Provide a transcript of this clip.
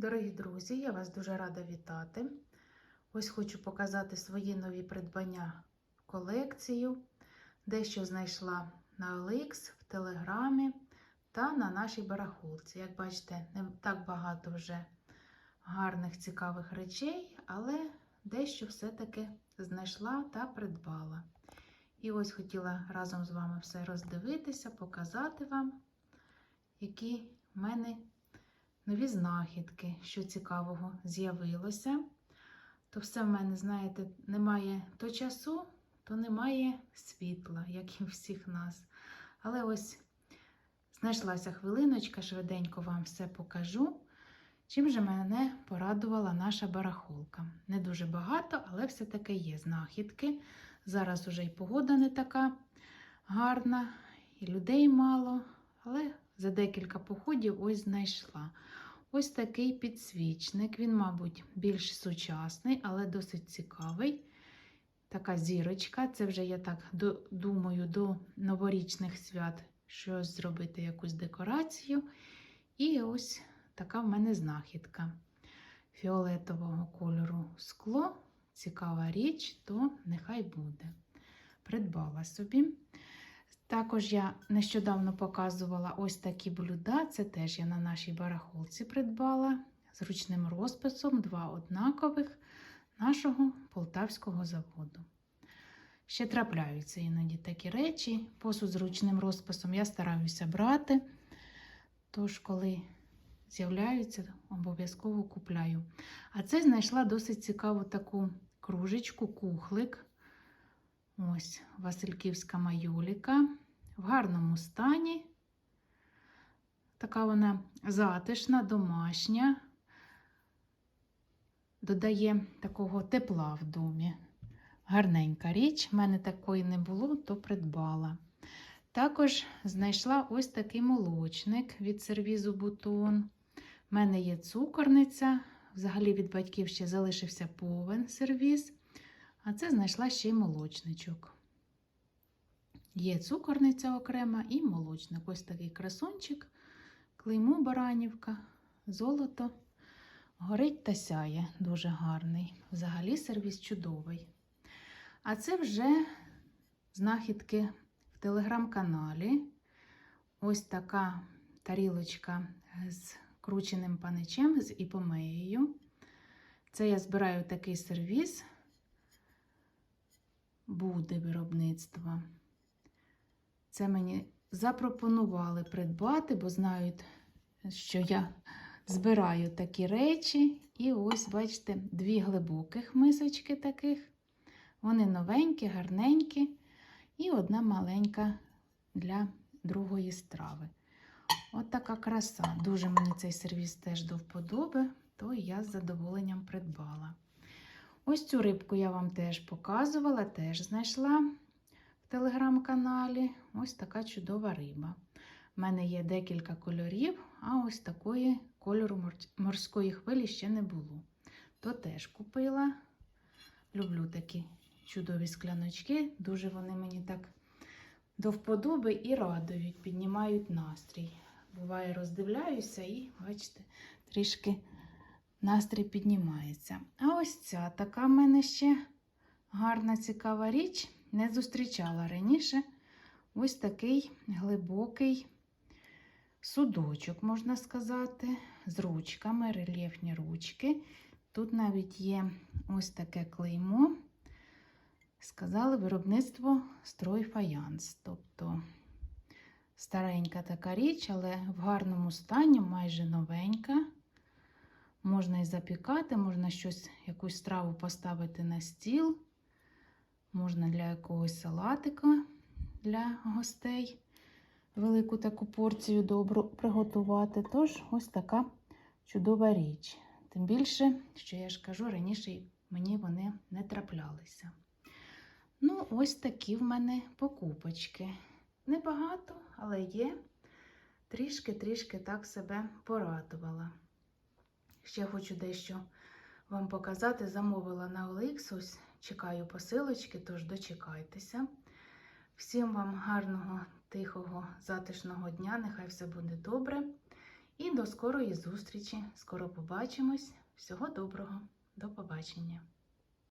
Дорогі друзі, я вас дуже рада вітати. Ось хочу показати свої нові придбання в колекцію. Дещо знайшла на OLX, в Телеграмі та на нашій барахолці. Як бачите, не так багато вже гарних, цікавих речей, але дещо все-таки знайшла та придбала. І ось хотіла разом з вами все роздивитися, показати вам, які в мене нові знахідки, що цікавого з'явилося. То все в мене, знаєте, немає то часу, то немає світла, як і у всіх нас. Але ось знайшлася хвилиночка, швиденько вам все покажу. Чим же мене порадувала наша барахолка. Не дуже багато, але все-таки є знахідки. Зараз уже й погода не така гарна, і людей мало, але за декілька походів ось знайшла. Ось такий підсвічник. Він, мабуть, більш сучасний, але досить цікавий. Така зірочка. Це вже я так думаю, до новорічних свят щось зробити, якусь декорацію. І ось така в мене знахідка фіолетового кольору скло. Цікава річ, то нехай буде. Придбала собі. Також я нещодавно показувала ось такі блюда. Це теж я на нашій барахолці придбала з ручним розписом, два однакових нашого полтавського заводу. Ще трапляються іноді такі речі. Посуд з ручним розписом я стараюся брати. Тож, коли з'являються, обов'язково купляю. А це знайшла досить цікаву таку кружечку, кухлик. Ось Васильківська майоліка. В гарному стані. Така вона затишна, домашня, додає такого тепла в домі. Гарненька річ, в мене такої не було, то придбала. Також знайшла ось такий молочник від сервізу Бутон. У мене є цукорниця, взагалі від батьків ще залишився повен сервіз. А це знайшла ще й молочничок. Є цукорниця окрема і молочник. Ось такий красунчик, клеймо баранівка, золото. Горить та сяє, дуже гарний. Взагалі сервіс чудовий. А це вже знахідки в телеграм-каналі. Ось така тарілочка з крученим паничем, з іпомеєю. Це я збираю такий сервіс буде виробництво. Це мені запропонували придбати, бо знають, що я збираю такі речі. І ось, бачите, дві глибоких мисочки таких. Вони новенькі, гарненькі. І одна маленька для другої страви. От така краса. Дуже мені цей сервіс теж до вподоби, то я з задоволенням придбала. Ось цю рибку я вам теж показувала, теж знайшла телеграм-каналі. Ось така чудова риба. У мене є декілька кольорів, а ось такої кольору морської хвилі ще не було. То теж купила. Люблю такі чудові скляночки. Дуже вони мені так до вподоби і радують, піднімають настрій. Буває, роздивляюся і, бачите, трішки настрій піднімається. А ось ця така в мене ще гарна, цікава річ. Не зустрічала раніше ось такий глибокий судочок, можна сказати, з ручками, рельєфні ручки. Тут навіть є ось таке клеймо. Сказали, виробництво строй фаянс. Тобто старенька така річ, але в гарному стані, майже новенька. Можна і запікати, можна щось, якусь страву поставити на стіл, можна для якогось салатика для гостей велику таку порцію добру приготувати. Тож, ось така чудова річ. Тим більше, що я ж кажу, раніше мені вони не траплялися. Ну, ось такі в мене покупочки. Небагато, але є. Трішки-трішки так себе порадувала. Ще хочу дещо вам показати. Замовила на ось чекаю посилочки, тож дочекайтеся. Всім вам гарного, тихого, затишного дня, нехай все буде добре. І до скорої зустрічі. Скоро побачимось. Всього доброго. До побачення.